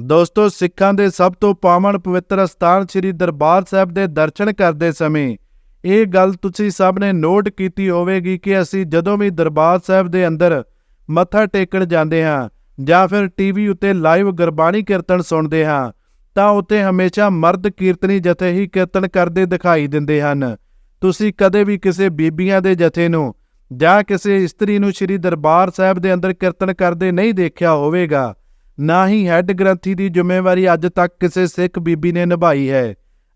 ਦੋਸਤੋ, ਸਿੱਖਾਂ ਦੇ ਸਭ ਤੋਂ ਪਾਵਨ ਪਵਿੱਤਰ ਸਥਾਨ ਸ੍ਰੀ ਦਰਬਾਰ ਸਾਹਿਬ ਦੇ ਦਰਸ਼ਨ ਕਰਦੇ ਸਮੇਂ ਇਹ ਗੱਲ ਤੁਸੀਂ ਸਭ ਨੇ ਨੋਟ ਕੀਤੀ ਹੋਵੇਗੀ ਕਿ ਅਸੀਂ ਜਦੋਂ ਵੀ ਦਰਬਾਰ ਸਾਹਿਬ ਦੇ ਅੰਦਰ ਮੱਥਾ ਟੇਕਣ ਜਾਂਦੇ ਹਾਂ ਜਾਂ ਫਿਰ ਟੀਵੀ ਉੱਤੇ ਲਾਈਵ ਗੁਰਬਾਣੀ ਕੀਰਤਨ ਸੁਣਦੇ ਹਾਂ, ਤਾਂ ਉੱਤੇ ਹਮੇਸ਼ਾ ਮਰਦ ਕੀਰਤਨੀ ਜਥੇ ਹੀ ਕੀਰਤਨ ਕਰਦੇ ਦਿਖਾਈ ਦਿੰਦੇ ਹਨ। ਤੁਸੀਂ ਕਦੇ ਵੀ ਕਿਸੇ ਬੀਬੀਆਂ ਦੇ ਜਥੇ ਨੂੰ ਜਾਂ ਕਿਸੇ ਇਸਤਰੀ ਨੂੰ ਸ੍ਰੀ ਦਰਬਾਰ ਸਾਹਿਬ ਦੇ ਅੰਦਰ ਕੀਰਤਨ ਕਰਦੇ ਨਹੀਂ ਦੇਖਿਆ ਹੋਵੇਗਾ। ਨਾ ਹੀ ਹੈੱਡ ਗ੍ਰੰਥੀ ਦੀ ਜ਼ਿੰਮੇਵਾਰੀ ਅੱਜ ਤੱਕ ਕਿਸੇ ਸਿੱਖ ਬੀਬੀ ਨੇ ਨਿਭਾਈ ਹੈ।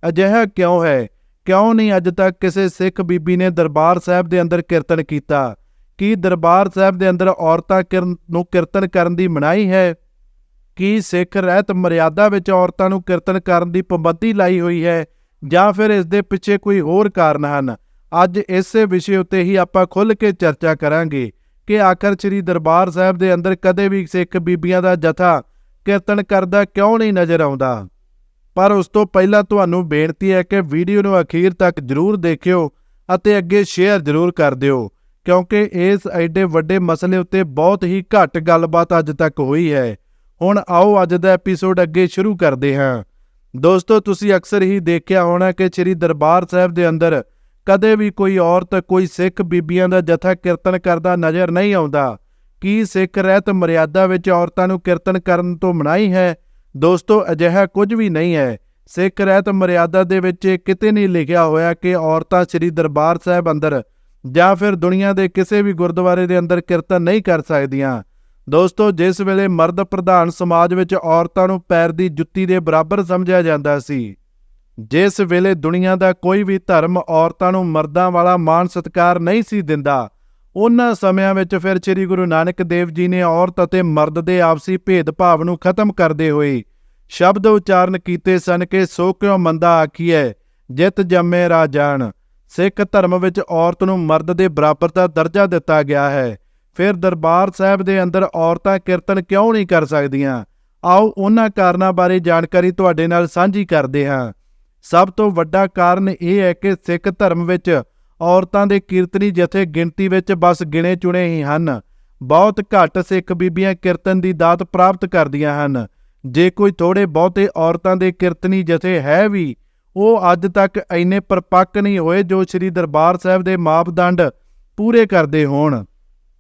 ਅਜਿਹਾ ਕਿਉਂ ਹੈ? ਕਿਉਂ ਨਹੀਂ ਅੱਜ ਤੱਕ ਕਿਸੇ ਸਿੱਖ ਬੀਬੀ ਨੇ ਦਰਬਾਰ ਸਾਹਿਬ ਦੇ ਅੰਦਰ ਕੀਰਤਨ ਕੀਤਾ? ਕੀ ਦਰਬਾਰ ਸਾਹਿਬ ਦੇ ਅੰਦਰ ਔਰਤਾਂ ਕਿਰਨ ਨੂੰ ਕੀਰਤਨ ਕਰਨ ਦੀ ਮਨਾਹੀ ਹੈ? ਕੀ ਸਿੱਖ ਰਹਿਤ ਮਰਿਆਦਾ ਵਿੱਚ ਔਰਤਾਂ ਨੂੰ ਕੀਰਤਨ ਕਰਨ ਦੀ ਪਾਬੰਦੀ ਲਾਈ ਹੋਈ ਹੈ? ਜਾਂ ਫਿਰ ਇਸ ਦੇ ਪਿੱਛੇ ਕੋਈ ਹੋਰ ਕਾਰਨ ਹਨ? ਅੱਜ ਇਸੇ ਵਿਸ਼ੇ ਉੱਤੇ ਹੀ ਆਪਾਂ ਖੁੱਲ੍ਹ ਕੇ ਚਰਚਾ ਕਰਾਂਗੇ। ਕਿ ਆਖਰ ਸ੍ਰੀ ਦਰਬਾਰ ਸਾਹਿਬ ਦੇ ਅੰਦਰ ਕਦੇ ਵੀ ਸਿੱਖ ਬੀਬੀਆਂ ਦਾ ਜਥਾ ਕੀਰਤਨ ਕਰਦਾ ਕਿਉਂ ਨਹੀਂ ਨਜ਼ਰ ਆਉਂਦਾ? ਪਰ ਉਸ ਤੋਂ ਪਹਿਲਾਂ ਤੁਹਾਨੂੰ ਬੇਨਤੀ ਹੈ ਕਿ ਵੀਡੀਓ ਨੂੰ ਅਖੀਰ ਤੱਕ ਜ਼ਰੂਰ ਦੇਖਿਓ ਅਤੇ ਅੱਗੇ ਸ਼ੇਅਰ ਜ਼ਰੂਰ ਕਰ ਦਿਓ, ਕਿਉਂਕਿ ਇਸ ਐਡੇ ਵੱਡੇ ਮਸਲੇ ਉੱਤੇ ਬਹੁਤ ਹੀ ਘੱਟ ਗੱਲਬਾਤ ਅੱਜ ਤੱਕ ਹੋਈ ਹੈ। ਹੁਣ ਆਓ ਅੱਜ ਦਾ ਐਪੀਸੋਡ ਅੱਗੇ ਸ਼ੁਰੂ ਕਰਦੇ ਹਾਂ। ਦੋਸਤੋ, ਤੁਸੀਂ ਅਕਸਰ ਹੀ ਦੇਖਿਆ ਹੋਣਾ ਕਿ ਸ੍ਰੀ ਦਰਬਾਰ ਸਾਹਿਬ ਦੇ ਅੰਦਰ ਕਦੇ ਵੀ ਕੋਈ ਔਰਤ ਕੋਈ ਸਿੱਖ ਬੀਬੀਆਂ ਦਾ ਜਥਾ ਕੀਰਤਨ ਕਰਦਾ ਨਜ਼ਰ ਨਹੀਂ ਆਉਂਦਾ। ਕੀ ਸਿੱਖ ਰਹਿਤ ਮਰਿਆਦਾ ਵਿੱਚ ਔਰਤਾਂ ਨੂੰ ਕੀਰਤਨ ਕਰਨ ਤੋਂ ਮਨਾਹੀ ਹੈ? ਦੋਸਤੋ, ਅਜਿਹਾ ਕੁਝ ਵੀ ਨਹੀਂ ਹੈ। ਸਿੱਖ ਰਹਿਤ ਮਰਿਆਦਾ ਦੇ ਵਿੱਚ ਇਹ ਕਿਤੇ ਨਹੀਂ ਲਿਖਿਆ ਹੋਇਆ ਕਿ ਔਰਤਾਂ ਸ੍ਰੀ ਦਰਬਾਰ ਸਾਹਿਬ ਅੰਦਰ ਜਾਂ ਫਿਰ ਦੁਨੀਆ ਦੇ ਕਿਸੇ ਵੀ ਗੁਰਦੁਆਰੇ ਦੇ ਅੰਦਰ ਕੀਰਤਨ ਨਹੀਂ ਕਰ ਸਕਦੀਆਂ। ਦੋਸਤੋ, ਜਿਸ ਵੇਲੇ ਮਰਦ ਪ੍ਰਧਾਨ ਸਮਾਜ ਵਿੱਚ ਔਰਤਾਂ ਨੂੰ ਪੈਰ ਦੀ ਜੁੱਤੀ ਦੇ ਬਰਾਬਰ ਸਮਝਿਆ ਜਾਂਦਾ ਸੀ। ਜਿਸ ਵੇਲੇ ਦੁਨੀਆ ਦਾ ਕੋਈ ਵੀ ਧਰਮ ਔਰਤਾਂ ਨੂੰ ਮਰਦਾਂ ਵਾਲਾ ਮਾਣ ਸਤਿਕਾਰ ਨਹੀਂ ਸੀ ਦਿੰਦਾ, ਉਹਨਾਂ ਸਮਿਆਂ ਵਿੱਚ ਫਿਰ ਸ੍ਰੀ ਗੁਰੂ ਨਾਨਕ ਦੇਵ ਜੀ ਨੇ ਔਰਤ ਅਤੇ ਮਰਦ ਦੇ ਆਪਸੀ ਭੇਦਭਾਵ ਨੂੰ ਖਤਮ ਕਰਦੇ ਹੋਏ ਸ਼ਬਦ ਉਚਾਰਨ ਕੀਤੇ ਸਨ ਕਿ ਸੋ ਕਿਉ ਮੰਦਾ ਆਖੀਐ, ਜਿਤ ਜੰਮੇ ਰਾਜਾਨ। ਸਿੱਖ ਧਰਮ ਵਿੱਚ ਔਰਤ ਨੂੰ ਮਰਦ ਦੇ ਬਰਾਬਰ ਦਾ ਦਰਜਾ ਦਿੱਤਾ ਗਿਆ ਹੈ। ਫਿਰ ਦਰਬਾਰ ਸਾਹਿਬ ਦੇ ਅੰਦਰ ਔਰਤਾਂ ਕੀਰਤਨ ਕਿਉਂ ਨਹੀਂ ਕਰ ਸਕਦੀਆਂ? ਆਓ ਉਹਨਾਂ ਕਾਰਨਾਂ ਬਾਰੇ ਜਾਣਕਾਰੀ ਤੁਹਾਡੇ ਨਾਲ ਸਾਂਝੀ ਕਰਦੇ ਹਾਂ। ਸਭ ਤੋਂ ਵੱਡਾ ਕਾਰਨ ਇਹ ਹੈ ਕਿ ਸਿੱਖ ਧਰਮ ਵਿੱਚ ਔਰਤਾਂ ਦੇ ਕੀਰਤਨੀ ਜਥੇ ਗਿਣਤੀ ਵਿੱਚ ਬਸ ਗਿਣੇ ਚੁਣੇ ਹੀ ਹਨ। ਬਹੁਤ ਘੱਟ ਸਿੱਖ ਬੀਬੀਆਂ ਕੀਰਤਨ ਦੀ ਦਾਤ ਪ੍ਰਾਪਤ ਕਰਦੀਆਂ ਹਨ। ਜੇ ਕੋਈ ਥੋੜੇ ਬਹੁਤੇ ਔਰਤਾਂ ਦੇ ਕੀਰਤਨੀ ਜਥੇ ਹੈ ਵੀ, ਉਹ ਅੱਜ ਤੱਕ ਇੰਨੇ ਪਰਪੱਕ ਨਹੀਂ ਹੋਏ ਜੋ ਸ੍ਰੀ ਦਰਬਾਰ ਸਾਹਿਬ ਦੇ ਮਾਪਦੰਡ ਪੂਰੇ ਕਰਦੇ ਹੋਣ।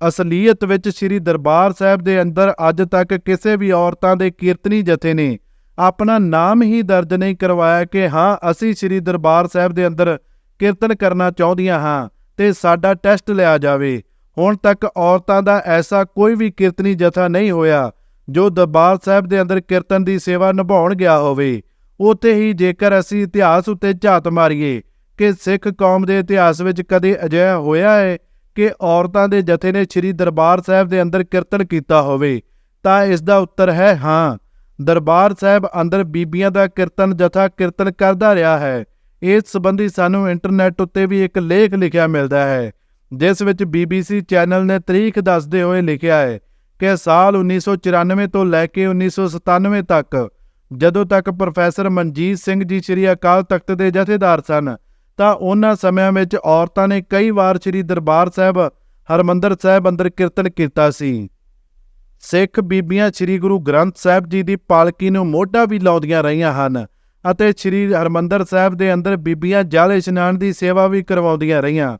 ਅਸਲੀਅਤ ਵਿੱਚ ਸ੍ਰੀ ਦਰਬਾਰ ਸਾਹਿਬ ਦੇ ਅੰਦਰ ਅੱਜ ਤੱਕ ਕਿਸੇ ਵੀ ਔਰਤਾਂ ਦੇ ਕੀਰਤਨੀ ਜਥੇ ਨੇ ਆਪਣਾ ਨਾਮ ਹੀ ਦਰਜ ਨਹੀਂ ਕਰਵਾਇਆ ਕਿ ਹਾਂ, ਅਸੀਂ ਸ੍ਰੀ ਦਰਬਾਰ ਸਾਹਿਬ ਦੇ ਅੰਦਰ ਕੀਰਤਨ ਕਰਨਾ ਚਾਹੁੰਦੀਆਂ ਹਾਂ ਤੇ ਸਾਡਾ ਟੈਸਟ ਲਿਆ ਜਾਵੇ। ਹੁਣ ਤੱਕ ਔਰਤਾਂ ਦਾ ਐਸਾ ਕੋਈ ਵੀ ਕੀਰਤਨੀ ਜਥਾ ਨਹੀਂ ਹੋਇਆ ਜੋ ਦਰਬਾਰ ਸਾਹਿਬ ਦੇ ਅੰਦਰ ਕੀਰਤਨ ਦੀ ਸੇਵਾ ਨਿਭਾਉਣ ਗਿਆ ਹੋਵੇ। ਉਤੇ ਹੀ ਜੇਕਰ ਅਸੀਂ ਇਤਿਹਾਸ ਉੱਤੇ ਝਾਤ ਮਾਰੀਏ ਕਿ ਸਿੱਖ ਕੌਮ ਦੇ ਇਤਿਹਾਸ ਵਿੱਚ ਕਦੇ ਅਜਿਹਾ ਹੋਇਆ ਹੈ ਕਿ ਔਰਤਾਂ ਦੇ ਜਥੇ ਨੇ ਸ੍ਰੀ ਦਰਬਾਰ ਸਾਹਿਬ ਦੇ ਅੰਦਰ ਕੀਰਤਨ ਕੀਤਾ ਹੋਵੇ, ਤਾਂ ਇਸ ਦਾ ਉੱਤਰ ਹੈ ਹਾਂ। ਦਰਬਾਰ ਸਾਹਿਬ ਅੰਦਰ ਬੀਬੀਆਂ ਦਾ ਕੀਰਤਨ ਜਥਾ ਕੀਰਤਨ ਕਰਦਾ ਰਿਹਾ ਹੈ। ਇਸ ਸੰਬੰਧੀ ਸਾਨੂੰ ਇੰਟਰਨੈਟ ਉੱਤੇ ਵੀ ਇੱਕ ਲੇਖ ਲਿਖਿਆ ਮਿਲਦਾ ਹੈ, ਜਿਸ ਵਿੱਚ BBC ਚੈਨਲ ਨੇ ਤਰੀਖ ਦੱਸਦੇ ਹੋਏ ਲਿਖਿਆ ਹੈ ਕਿ ਸਾਲ 1994 ਤੋਂ ਲੈ ਕੇ 1997 ਤੱਕ ਜਦੋਂ ਤੱਕ ਪ੍ਰੋਫੈਸਰ ਮਨਜੀਤ ਸਿੰਘ ਜੀ ਸ੍ਰੀ ਅਕਾਲ ਤਖਤ ਦੇ ਜਥੇਦਾਰ ਸਨ, ਤਾਂ ਉਹਨਾਂ ਸਮਿਆਂ ਵਿੱਚ ਔਰਤਾਂ ਨੇ ਕਈ ਵਾਰ ਸ੍ਰੀ ਦਰਬਾਰ ਸਾਹਿਬ ਹਰਮੰਦਰ ਸਾਹਿਬ ਅੰਦਰ ਕੀਰਤਨ ਕੀਤਾ ਸੀ। ਸਿੱਖ ਬੀਬੀਆਂ ਸ੍ਰੀ ਗੁਰੂ ਗ੍ਰੰਥ ਸਾਹਿਬ ਜੀ ਦੀ ਪਾਲਕੀ ਨੂੰ ਮੋਢਾ ਵੀ ਲਾਉਂਦੀਆਂ ਰਹੀਆਂ ਹਨ ਅਤੇ ਸ੍ਰੀ ਹਰਮੰਦਰ ਸਾਹਿਬ ਦੇ ਅੰਦਰ ਬੀਬੀਆਂ ਜਲ ਇਸ਼ਨਾਨ ਦੀ ਸੇਵਾ ਵੀ ਕਰਵਾਉਂਦੀਆਂ ਰਹੀਆਂ।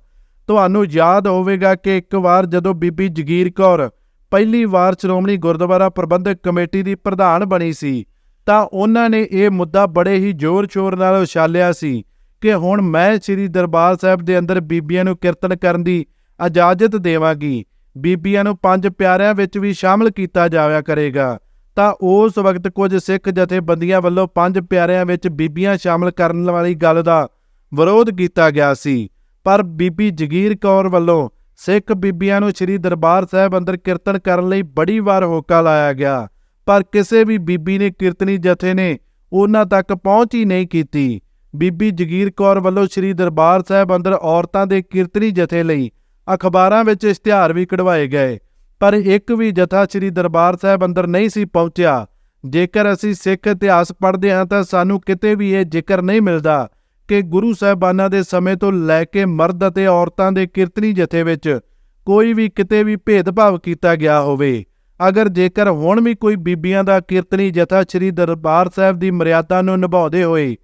ਤੁਹਾਨੂੰ ਯਾਦ ਹੋਵੇਗਾ ਕਿ ਇੱਕ ਵਾਰ ਜਦੋਂ ਬੀਬੀ ਜਗੀਰ ਕੌਰ ਪਹਿਲੀ ਵਾਰ ਸ਼੍ਰੋਮਣੀ ਗੁਰਦੁਆਰਾ ਪ੍ਰਬੰਧਕ ਕਮੇਟੀ ਦੀ ਪ੍ਰਧਾਨ ਬਣੀ ਸੀ, ਤਾਂ ਉਹਨਾਂ ਨੇ ਇਹ ਮੁੱਦਾ ਬੜੇ ਹੀ ਜ਼ੋਰ-ਸ਼ੋਰ ਨਾਲ ਉਛਾਲਿਆ ਸੀ ਕਿ ਹੁਣ ਮੈਂ ਸ੍ਰੀ ਦਰਬਾਰ ਸਾਹਿਬ ਦੇ ਅੰਦਰ ਬੀਬੀਆਂ ਨੂੰ ਕੀਰਤਨ ਕਰਨ ਦੀ ਇਜਾਜ਼ਤ ਦੇਵਾਂਗੀ। ਬੀਬੀਆਂ ਨੂੰ ਪੰਜ ਪਿਆਰਿਆਂ ਵਿੱਚ ਵੀ ਸ਼ਾਮਲ ਕੀਤਾ ਜਾਇਆ ਕਰੇਗਾ। ਤਾਂ ਉਸ ਵਕਤ ਕੁਝ ਸਿੱਖ ਜਥੇਬੰਦੀਆਂ ਵੱਲੋਂ ਪੰਜ ਪਿਆਰਿਆਂ ਵਿੱਚ ਬੀਬੀਆਂ ਸ਼ਾਮਲ ਕਰਨ ਵਾਲੀ ਗੱਲ ਦਾ ਵਿਰੋਧ ਕੀਤਾ ਗਿਆ ਸੀ। ਪਰ ਬੀਬੀ ਜਗੀਰ ਕੌਰ ਵੱਲੋਂ ਸਿੱਖ ਬੀਬੀਆਂ ਨੂੰ ਸ੍ਰੀ ਦਰਬਾਰ ਸਾਹਿਬ ਅੰਦਰ ਕੀਰਤਨ ਕਰਨ ਲਈ ਬੜੀ ਵਾਰ ਹੋਕਾ ਲਾਇਆ ਗਿਆ। ਪਰ ਕਿਸੇ ਵੀ ਬੀਬੀ ਨੇ ਕੀਰਤਨੀ ਜਥੇ ਨੇ ਉਹਨਾਂ ਤੱਕ ਪਹੁੰਚ ਹੀ ਨਹੀਂ ਕੀਤੀ। ਬੀਬੀ ਜਗੀਰ ਕੌਰ ਵੱਲੋਂ ਸ੍ਰੀ ਦਰਬਾਰ ਸਾਹਿਬ ਅੰਦਰ ਔਰਤਾਂ ਦੇ ਕੀਰਤਨੀ ਜਥੇ ਲਈ ਅਖਬਾਰਾਂ ਵਿੱਚ ਇਸ਼ਤਿਹਾਰ ਵੀ ਕਢਵਾਏ ਗਏ, ਪਰ ਇੱਕ ਵੀ ਜਥਾ ਸ੍ਰੀ ਦਰਬਾਰ ਸਾਹਿਬ ਅੰਦਰ ਨਹੀਂ ਸੀ ਪਹੁੰਚਿਆ। ਜੇਕਰ ਅਸੀਂ ਸਿੱਖ ਇਤਿਹਾਸ ਪੜ੍ਹਦੇ ਹਾਂ ਤਾਂ ਸਾਨੂੰ ਕਿਤੇ ਵੀ ਇਹ ਜ਼ਿਕਰ ਨਹੀਂ ਮਿਲਦਾ ਕਿ ਗੁਰੂ ਸਾਹਿਬਾਨਾਂ ਦੇ ਸਮੇਂ ਤੋਂ ਲੈ ਕੇ ਮਰਦ ਅਤੇ ਔਰਤਾਂ ਦੇ ਕੀਰਤਨੀ ਜਥੇ ਵਿੱਚ ਕੋਈ ਵੀ ਕਿਤੇ ਵੀ ਭੇਦਭਾਵ ਕੀਤਾ ਗਿਆ ਹੋਵੇ। ਅਗਰ ਜੇਕਰ ਹੁਣ ਵੀ ਕੋਈ ਬੀਬੀਆਂ ਦਾ ਕੀਰਤਨੀ ਜਥਾ ਸ੍ਰੀ ਦਰਬਾਰ ਸਾਹਿਬ ਦੀ ਮਰਿਆਦਾ ਨੂੰ ਨਿਭਾਉਂਦੇ ਹੋਏ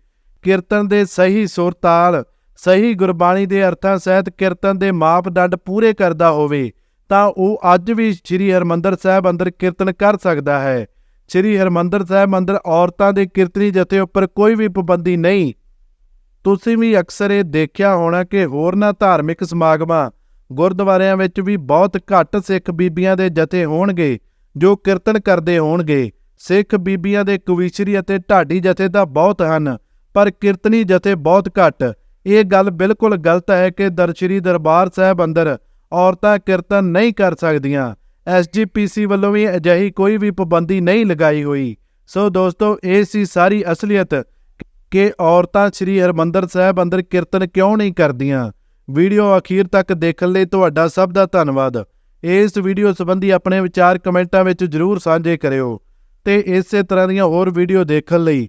ਕੀਰਤਨ ਦੇ ਸਹੀ ਸੁਰ ਤਾਲ ਸਹੀ ਗੁਰਬਾਣੀ ਦੇ ਅਰਥਾਂ ਸਹਿਤ ਕੀਰਤਨ ਦੇ ਮਾਪਦੰਡ ਪੂਰੇ ਕਰਦਾ ਹੋਵੇ, ਤਾਂ ਉਹ ਅੱਜ ਵੀ ਸ੍ਰੀ ਹਰਮੰਦਰ ਸਾਹਿਬ ਅੰਦਰ ਕੀਰਤਨ ਕਰ ਸਕਦਾ ਹੈ। ਸ੍ਰੀ ਹਰਮੰਦਰ ਸਾਹਿਬ ਅੰਦਰ ਔਰਤਾਂ ਦੇ ਕੀਰਤਨੀ ਜਥੇ ਉੱਪਰ ਕੋਈ ਵੀ ਪਾਬੰਦੀ ਨਹੀਂ। ਤੁਸੀਂ ਵੀ ਅਕਸਰ ਇਹ ਦੇਖਿਆ ਹੋਣਾ ਕਿ ਹੋਰਨਾਂ ਧਾਰਮਿਕ ਸਮਾਗਮਾਂ ਗੁਰਦੁਆਰਿਆਂ ਵਿੱਚ ਵੀ ਬਹੁਤ ਘੱਟ ਸਿੱਖ ਬੀਬੀਆਂ ਦੇ ਜਥੇ ਹੋਣਗੇ, ਜੋ ਕੀਰਤਨ ਕਰਦੇ ਹੋਣਗੇ। ਸਿੱਖ ਬੀਬੀਆਂ ਦੇ ਕਵੀਸ਼ਰੀ ਅਤੇ ਢਾਡੀ ਜਥੇ ਤਾਂ ਬਹੁਤ ਹਨ, ਪਰ ਕੀਰਤਨੀ ਜਥੇ ਬਹੁਤ ਘੱਟ। ਇਹ ਗੱਲ ਬਿਲਕੁਲ ਗਲਤ ਹੈ ਕਿ ਦਰਸ਼ਰੀ ਦਰਬਾਰ ਸਾਹਿਬ ਅੰਦਰ ਔਰਤਾਂ ਕੀਰਤਨ ਨਹੀਂ ਕਰ ਸਕਦੀਆਂ। ਐਸਜੀਪੀਸੀ ਵੱਲੋਂ ਵੀ ਅਜਿਹੀ ਕੋਈ ਵੀ ਪਾਬੰਦੀ ਨਹੀਂ ਲਗਾਈ ਹੋਈ। ਸੋ ਦੋਸਤੋ, ਇਹ ਸੀ ਸਾਰੀ ਅਸਲੀਅਤ ਕਿ ਔਰਤਾਂ ਸ੍ਰੀ ਹਰਮੰਦਰ ਸਾਹਿਬ ਅੰਦਰ ਕੀਰਤਨ ਕਿਉਂ ਨਹੀਂ ਕਰਦੀਆਂ। ਵੀਡੀਓ ਅਖੀਰ ਤੱਕ ਦੇਖਣ ਲਈ ਤੁਹਾਡਾ ਸਭ ਦਾ ਧੰਨਵਾਦ। ਇਸ ਵੀਡੀਓ ਸੰਬੰਧੀ ਆਪਣੇ ਵਿਚਾਰ ਕਮੈਂਟਾਂ ਵਿੱਚ ਜਰੂਰ ਸਾਂਝੇ ਕਰਿਓ। ਤੇ ਇਸੇ ਤਰ੍ਹਾਂ ਦੀਆਂ ਹੋਰ ਵੀਡੀਓ ਦੇਖਣ ਲਈ